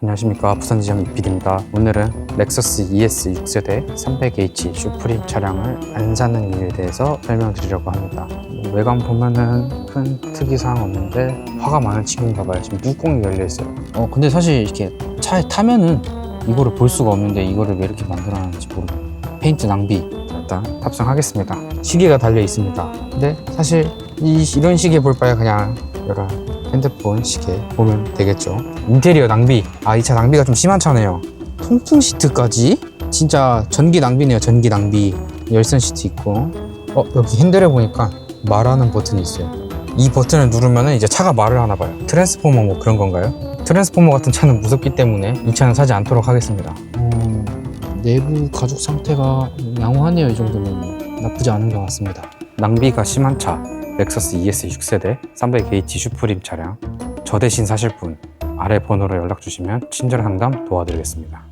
안녕하십니까. 부산지점 이필입니다. 오늘은 렉서스 ES 6세대 300H 슈프림 차량을 안 사는 이유에 대해서 설명드리려고 합니다. 외관 보면은 큰 특이사항 없는데 화가 많은 친구인가 봐요. 지금 뚜껑이 열려 있어요. 어 근데 사실 이렇게 차에 타면은 이거를 볼 수가 없는데 이거를 왜 이렇게 만들어놨는지 모르고 페인트 낭비 일단 탑승하겠습니다. 시계가 달려 있습니다. 근데 사실 이, 이런 시계 볼 바에 그냥 약간 핸드폰 시계 보면 되겠죠? 인테리어 낭비. 아 이 차 낭비가 좀 심한 차네요. 통풍 시트까지? 진짜 전기 낭비네요 전기 낭비. 열선 시트 있고. 어 여기 핸들에 보니까 말하는 버튼이 있어요. 이 버튼을 누르면 이제 차가 말을 하나 봐요. 트랜스포머 뭐 그런 건가요? 트랜스포머 같은 차는 무섭기 때문에 이 차는 사지 않도록 하겠습니다. 어, 내부 가죽 상태가 양호하네요 이 정도면. 나쁘지 않은 것 같습니다. 낭비가 심한 차 렉서스 ES 6세대 300H 슈프림 차량 저 대신 사실 분 아래 번호로 연락 주시면 친절 상담 도와드리겠습니다.